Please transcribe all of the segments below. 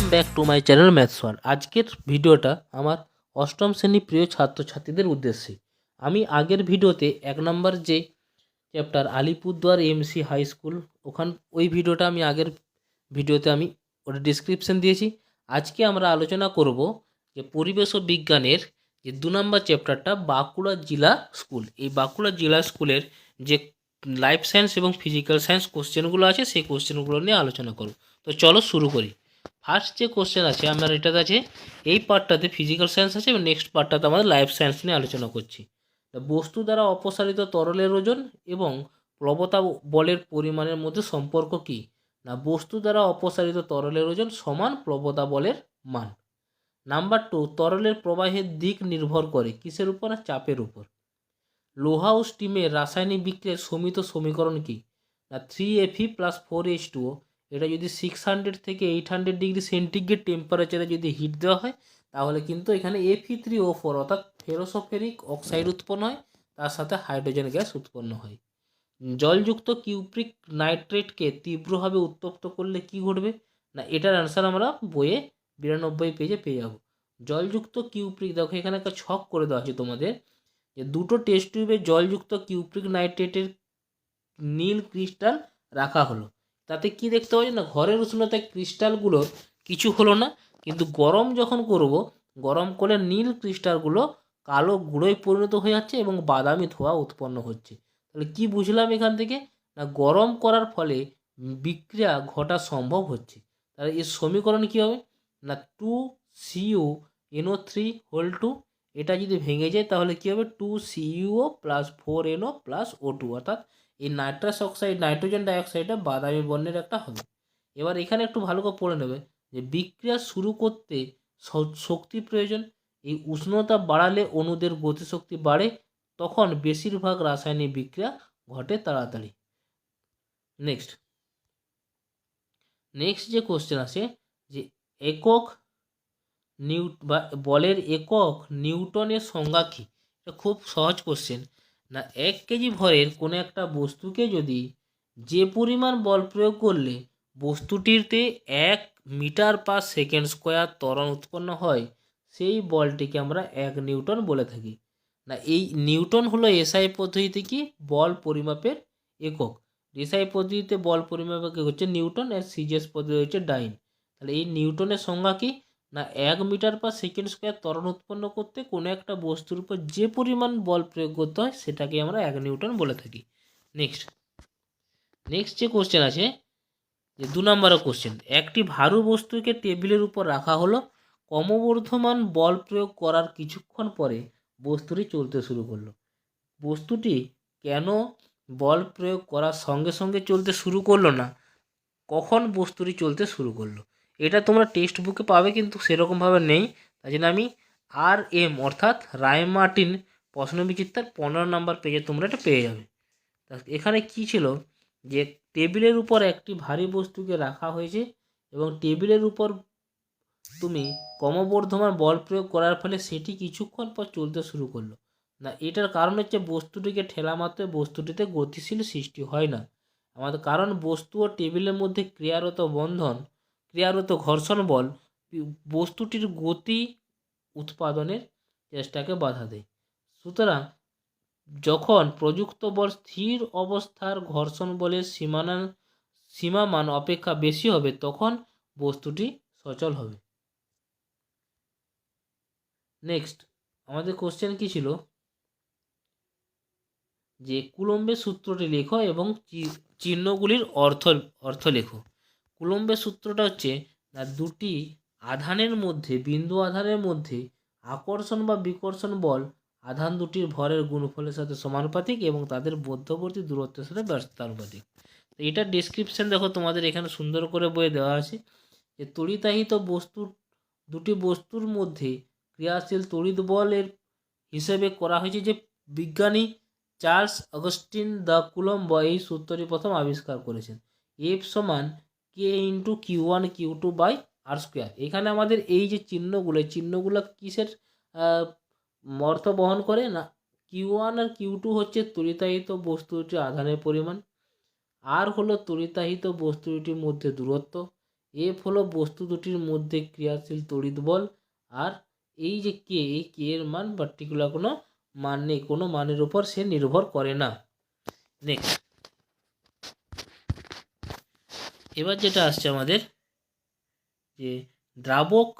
Welcome back to my channel maths one আজকের ভিডিওটা আমার অষ্টম শ্রেণি প্রিয় ছাত্রছাত্রীদের উদ্দেশ্যে। আমি আগের ভিডিওতে এক নম্বর যে chapter Alipurduar MC high school ওখান, ওই ভিডিওটা আমি আগের ভিডিওতে আমি ওটা ডিসক্রিপশন দিয়েছি। আজকে আমরা আলোচনা করব যে পরিবেশ ও বিজ্ঞানের যে দু নম্বর চ্যাপ্টারটা বাঁকুড়া জেলা স্কুল। এই বাঁকুড়া জেলা স্কুলের যে লাইফ সায়েন্স এবং ফিজিক্যাল সায়েন্স কোশ্চেনগুলো আছে, সেই কোশ্চেনগুলো নিয়ে আলোচনা করব। তো চলো শুরু করি। ফার্স্ট যে কোশ্চেন আছে, আমার এটাতে আছে, এই পার্টটাতে ফিজিক্যাল সায়েন্স আছে এবং নেক্সট পার্টটাতে আমাদের লাইফ সায়েন্স নিয়ে আলোচনা করছি। বস্তু দ্বারা অপসারিত তরলের ওজন এবং প্লবতা বলের পরিমাণের মধ্যে সম্পর্ক কি? না, বস্তু দ্বারা অপসারিত তরলের ওজন সমান প্লবতা বলের মান। নাম্বার টু তরলের প্রবাহের দিক নির্ভর করে কিসের উপর? না, চাপের উপর। লোহা ও স্টিমের রাসায়নিক বিক্রিয়ার সমিত সমীকরণ কি? না three Fe plus four H two এটা যদি সিক্স হান্ড্রেড থেকে এইট হান্ড্রেড ডিগ্রি সেন্টিগ্রেড টেম্পারেচারে যদি হিট দেওয়া হয়, তাহলে কিন্তু এখানে এফি থ্রি ও ফোর অর্থাৎ ফেরোসোফেরিক অক্সাইড উৎপন্ন হয়, তার সাথে হাইড্রোজেন গ্যাস উৎপন্ন হয়। জলযুক্ত কিউপ্রিক নাইট্রেটকে তীব্রভাবে উত্তপ্ত করলে কি ঘটবে? না, এটার অ্যান্সার আমরা বইয়ে বিরানব্বই পেজে পেয়ে যাব। জলযুক্ত কিউপ্রিক দেখো এখানে একটা ছক করে দেওয়া আছে তোমাদের, যে দুটো টেস্ট টিউবে জলযুক্ত কিউপ্রিক নাইট্রেটের নীল ক্রিস্টাল রাখা হলো। তাতে কি দেখতে পাচ্ছি না? ঘরের উষ্ণতায় ক্রিস্টালগুলোর কিছু হলো না, কিন্তু গরম যখন করব, গরম করলে নীল ক্রিস্টালগুলো কালো গুঁড়োয় পরিণত হয়ে যাচ্ছে এবং বাদামি ধোঁয়া উৎপন্ন হচ্ছে। তাহলে কি বুঝলাম এখান থেকে? না, গরম করার ফলে বিক্রিয়া ঘটা সম্ভব হচ্ছে। তাহলে এর সমীকরণ কী হবে? না two CU NO three whole two এটা যদি ভেঙে যায় তাহলে কী হবে? Two CUO plus four NO plus O two অর্থাৎ এই নাইট্রাস অক্সাইড নাইট্রোজেন ডাইঅক্সাইডটা বাদামি বর্ণের একটা হবে। এবার এখানে একটু ভালো করে পড়ে নেবে যে বিক্রিয়া শুরু করতে শক্তি প্রয়োজন, এই উষ্ণতা বাড়ালে অণুদের গতিশক্তি বাড়ে, তখন বেশিরভাগ রাসায়নিক বিক্রিয়া ঘটে তাড়াতাড়ি। নেক্সট নেক্সট যে কোশ্চেন আছে যে একক নিউ, বা বলের একক নিউটনের সংজ্ঞা কী? এটা খুব সহজ কোশ্চেন না এক কেজি ভরের কোনো একটা বস্তুকে যদি যে পরিমাণ বল প্রয়োগ করলে বস্তুটিতে এক মিটার পার সেকেন্ড স্কোয়ার ত্বরণ উৎপন্ন হয়, সেই বলটিকে আমরা এক নিউটন বলে থাকি। না, এই নিউটন হলো এসআই পদ্ধতিতে কি? বল পরিমাপের একক। এসআই পদ্ধতিতে বল পরিমাপের হচ্ছে নিউটন আর সিজিএস পদ্ধতি হচ্ছে ডাইন। তাহলে এই নিউটনের সংজ্ঞা কি? না, এক মিটার পার সেকেন্ড স্কোয়ার ত্বরণ উৎপন্ন করতে কোনো একটা বস্তুর উপর যে পরিমাণ বল প্রয়োগ করতে হয়, সেটাকে আমরা এক নিউটন বলে থাকি। নেক্সট নেক্সট যে কোশ্চেন আছে, যে দু নম্বরের কোশ্চেন একটি ভারু বস্তুকে টেবিলের উপর রাখা হলো, ক্রমবর্ধমান বল প্রয়োগ করার কিছুক্ষণ পরে বস্তুটি চলতে শুরু করল। বস্তুটি কেন বল প্রয়োগ করার সঙ্গে সঙ্গে চলতে শুরু করল না? কখন বস্তুটি চলতে শুরু করল? এটা তোমরা টেক্সট বুকে পাবে কিন্তু সেরকমভাবে নেই। তাই জন্য আমি আর এম অর্থাৎ রায় মার্টিন পনেরো নম্বর পেজে তোমরা এটা পেয়ে যাবে। এখানে কি ছিল? যে টেবিলের উপর একটি ভারী বস্তুকে রাখা হয়েছে এবং টেবিলের উপর তুমি ক্রমবর্ধমান বল প্রয়োগ করার ফলে সেটি কিছুক্ষণ পর চলতে শুরু করল। না, এটার কারণ হচ্ছে বস্তুটিকে ঠেলা মাত্রে বস্তুটিতে গতিশীল সৃষ্টি হয় না। আমাদের কারণ বস্তু ও টেবিলের মধ্যে ক্রিয়ারত বন্ধন ক্রিয়ারত ঘর্ষণ বল বস্তুটির গতি উৎপাদনের চেষ্টাকে বাধা দেয়। সুতরাং যখন প্রযুক্ত বল স্থির অবস্থার ঘর্ষণ বলের সীমানা সীমামান অপেক্ষা বেশি হবে, তখন বস্তুটি সচল হবে। নেক্সট আমাদের কোশ্চেন কি ছিল? যে কুলম্বের সূত্রটি লেখো এবং চিহ্নগুলির অর্থ অর্থ লেখো। কুলম্বের সূত্রটা হচ্ছে না, দুটি আধানের মধ্যে, বিন্দু আধানের মধ্যে আকর্ষণ বা বিকর্ষণ বল আধান দুটির ভরের গুণফলের সাথে সমানুপাতিক এবং তাদের মধ্যবর্তী দূরত্বের সাথে ব্যস্তানুপাতিক। তো এটার ডিসক্রিপশন দেখো, তোমাদের এখানে সুন্দর করে বইয়ে দেওয়া আছে যে তড়িতাহিত বস্তুর, দুটি বস্তুর মধ্যে ক্রিয়াশীল তড়িৎ বলের হিসেবে করা হয়েছে যে বিজ্ঞানী চার্লস অগস্টিন দ্য কুলম্ব এই সূত্রটি প্রথম আবিষ্কার করেছেন। এফ সমান K into Q one Q two by R square এখানে আমাদের এই যে চিহ্নগুলো চিহ্নগুলো কিসের অর্থ বহন করে না? কিউ ওয়ান আর কিউ টু হচ্ছে তড়িতাহিত বস্তুটির আধানের পরিমাণ। আর হলো তড়িতাহিত বস্তুটির মধ্যে দূরত্ব। এফ হলো বস্তু দুটির মধ্যে ক্রিয়াশীল তড়িৎ বল। আর এই যে কে এই কে এর মান পার্টিকুলার কোনো মান নেই। কোনো মানের উপর সে নির্ভর করে না। নেক্সট এবার যেটা আসছে আমাদের, যে দ্রাবক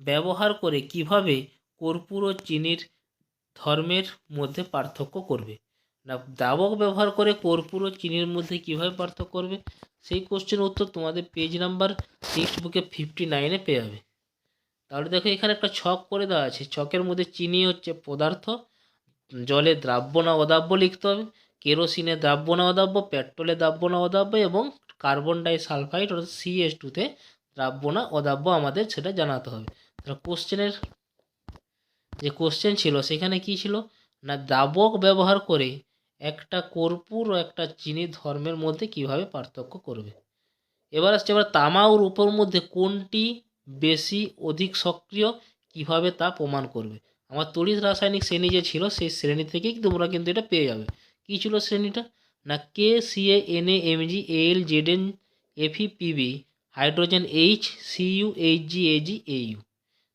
ব্যবহার করে কীভাবে কর্পূর ও চিনির ধর্মের মধ্যে পার্থক্য করবে? না, দ্রাবক ব্যবহার করে কর্পূর ও চিনির মধ্যে কীভাবে পার্থক্য করবে? সেই কোশ্চেনের উত্তর তোমাদের পেজ নাম্বার টেক্সট বুকে ফিফটি নাইনে পেয়ে যাবে। তাহলে দেখো এখানে একটা ছক করে দেওয়া আছে। ছকের মধ্যে চিনি হচ্ছে পদার্থ, জলে দ্রাব্য না অদাব্য লিখতে হবে। কেরোসিনে দ্রাব্য না অদাব্য পেট্রোলে দ্রাব্য না অদাব্য এবং কার্বন ডাই সালফাইড অর্থাৎ সিএস টুতে দ্রাব্য না অদাব্য আমাদের সেটা জানাতে হবে। তাহলে কোশ্চেনের, যে কোশ্চেন ছিল সেখানে কি ছিল? না, দ্রাবক ব্যবহার করে একটা কর্পূর ও একটা চিনি ধর্মের মধ্যে কীভাবে পার্থক্য করবে? এবার আসছে, এবার তামা ও রূপোর মধ্যে কোনটি বেশি অধিক সক্রিয়, কীভাবে তা প্রমাণ করবে? আমার তড়িৎ রাসায়নিক শ্রেণি যে ছিল, সেই শ্রেণি থেকেই তোমরা কিন্তু এটা পেয়ে যাবে। কী ছিল শ্রেণীটা? না K CA N A M G L Z N FE PB hydrogen H CU H G AG AU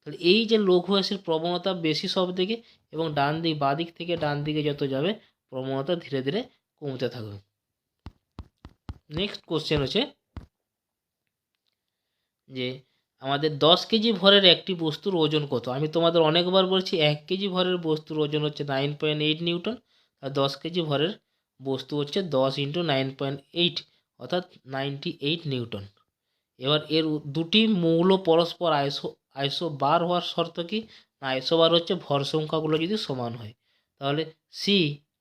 তাহলে এই যে লঘু অ্যাসিড প্রবণতা বেশি সব দিকে এবং ডান দিক, বাঁ দিক থেকে ডান দিকে যত যাবে, প্রবণতা ধীরে ধীরে কমতে থাকবে। নেক্সট কোশ্চেন হচ্ছে যে আমাদের দশ কেজি ভরের একটি বস্তুর ওজন কত? আমি তোমাদের অনেকবার বলছি, এক কেজি ভরের বস্তুর ওজন হচ্ছে নাইন পয়েন্ট এইট নিউটন। আর দশ কেজি ভরের বস্তু হচ্ছে দশ ইন্টু নাইন পয়েন্ট এইট, অর্থাৎ নাইনটি এইট নিউটন। এবার এর দুটি মৌল পরস্পর আইসো আইসো বার হওয়ার শর্ত কি? না আইসো বার হচ্ছে ভর সংখ্যাগুলো যদি সমান হয়, তাহলে সি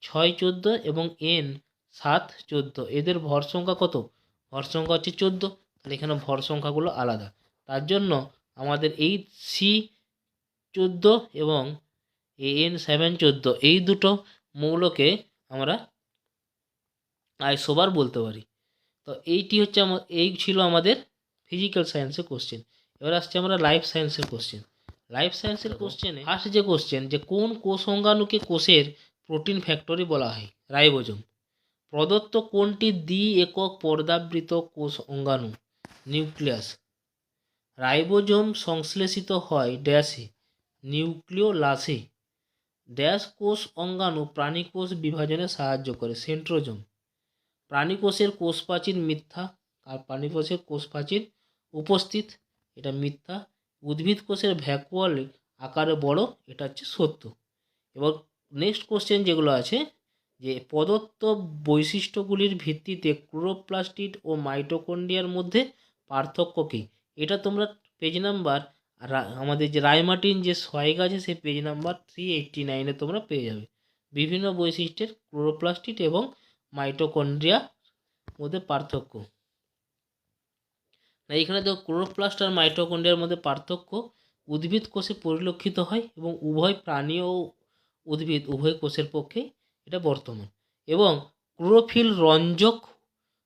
ছয় চোদ্দ এবং এন সাত চোদ্দ, এদের ভর সংখ্যা কত? ভর সংখ্যা হচ্ছে চোদ্দ, তাহলে এখানে ভর সংখ্যাগুলো আলাদা। তার জন্য আমাদের এই সি চোদ্দ এবং এ এন সেভেন চোদ্দ, এই দুটো মৌলকে আমরা আইসোবার বলতে পারি। তো এইটি হচ্ছে আমার এই ছিল আমাদের ফিজিক্যাল সায়েন্সের কোশ্চেন এবার আসছে আমরা লাইফ সায়েন্সের কোশ্চেন লাইফ সায়েন্সের কোশ্চেনে ফার্স্ট যে কোশ্চেন যে কোন কোষ অঙ্গাণুকে কোষের প্রোটিন ফ্যাক্টরি বলা হয়? রাইবোজোম। প্রদত্ত কোনটি দ্বি একক পর্দাবৃত কোষ অঙ্গাণু নিউক্লিয়াস। রাইবোজোম সংশ্লেষিত হয় ড্যাশে, নিউক্লিওলাসে। ড্যাশ কোষ অঙ্গাণু প্রাণীকোষ বিভাজনে সাহায্য করে, সেন্ট্রোজোম। প্রাণীকোষের কোষ প্রাচীর মিথ্যা, আর প্রাণীকোষের কোষ প্রাচীর উপস্থিত। এটা মিথ্যা। উদ্ভিদ কোষের ভ্যাকুয়াল আকারে বড়, এটা হচ্ছে সত্য। এবার নেক্সট কোশ্চেন যেগুলো আছে, যে প্রদত্ত বৈশিষ্ট্যগুলির ভিত্তিতে ক্লোরোপ্লাস্টিড ও মাইটোকন্ড্রিয়ার মধ্যে পার্থক্য কী? এটা তোমরা পেজ নাম্বার রা- আমাদের যে রায়মার্টিন যে সয়েগ আছে, সেই পেজ নাম্বার থ্রি এইটটি নাইনে তোমরা পেয়ে যাবে। বিভিন্ন বৈশিষ্ট্যের ক্লোরোপ্লাস্টিড এবং মাইটোকন্ড্রিয়া মধ্যে পার্থক্য। না এখানে দেখো ক্লোরোপ্লাস্ট আর মাইটোকন্ড্রিয়ার মধ্যে পার্থক্য। উদ্ভিদ কোষে পরিলক্ষিত হয় এবং উভয় প্রাণী ও উদ্ভিদ, উভয় কোষের পক্ষে এটা বর্তমান। এবং ক্লোরোফিল রঞ্জক,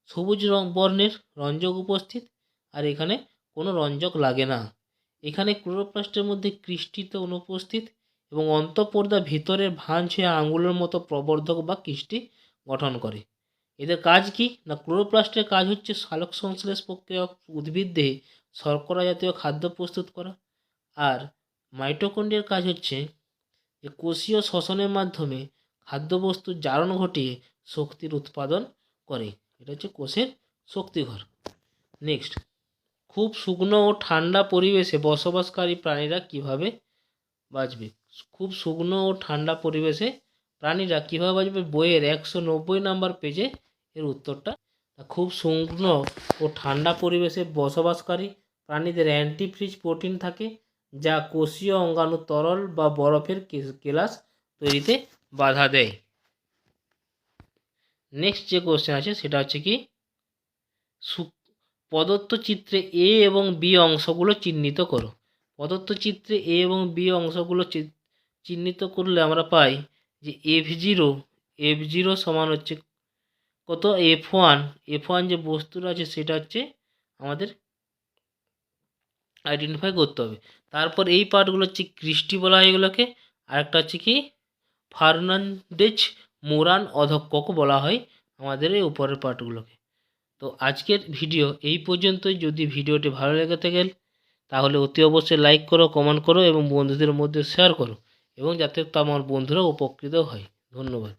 সবুজ রং বর্ণের রঞ্জক উপস্থিত। আর এখানে কোনো রঞ্জক লাগে না। এখানে ক্লোরোপ্লাস্টের মধ্যে কৃষ্টিতে অনুপস্থিত এবং অন্তঃপর্দা ভিতরের ভাঁজ হয়ে আঙুলের মতো প্রবর্ধক বা কৃষ্টি গঠন করে। এদের কাজ কি? না ক্লোরোপ্লাস্টের কাজ হচ্ছে সালোক সংশ্লেষ প্রক্রিয়া উদ্ভিদ দেহে শর্করা জাতীয় খাদ্য প্রস্তুত করা। আর মাইটোকন্ড্রিয়ার কাজ হচ্ছে যে কোষীয় শ্বসনের মাধ্যমে খাদ্যবস্তুর জারণ ঘটিয়ে শক্তির উৎপাদন করে। এটা হচ্ছে কোষের শক্তিঘর। নেক্সট খুব শুকনো ও ঠান্ডা পরিবেশে বসবাসকারী প্রাণীরা কীভাবে বাঁচবে? খুব শুকনো ও ঠান্ডা পরিবেশে প্রাণীরা কীভাবে বাঁচবে? বইয়ের একশো নব্বই নাম্বার পেজে এর উত্তরটা। খুব শুকনো ও ঠান্ডা পরিবেশে বসবাসকারী প্রাণীদের অ্যান্টিফ্রিজ প্রোটিন থাকে, যা কোষীয় অঙ্গাণু তরল বা বরফের কেলাস তৈরিতে বাধা দেয়। নেক্সট যে কোশ্চেন আছে, সেটা হচ্ছে কি? প্রদত্ত চিত্রে এ এবং বি অংশগুলো চিহ্নিত করো। প্রদত্ত চিত্রে এ এবং বি অংশগুলো চিহ্নিত করলে আমরা পাই যে এফ জিরো এফ জিরো সমান হচ্ছে কত? F one. এফ ওয়ান যে বস্তুটা আছে সেটা হচ্ছে আমাদের আইডেন্টিফাই করতে হবে। তারপর এই পার্টগুলো হচ্ছে কৃষ্টি বলা হয় এগুলোকে। আরেকটা হচ্ছে কি? ফার্নান্ডেজ মোরান অধক্ষক বলা হয় আমাদের এই উপরের পার্টগুলোকে। তো আজকের ভিডিও এই পর্যন্তই। যদি ভিডিওটি ভালো লেগে থাকে, তাহলে অতি অবশ্যই লাইক করো কমেন্ট করো এবং বন্ধুদের মধ্যে শেয়ার করো এবং যাতে আমার বন্ধুরা উপকৃত হয়। ধন্যবাদ।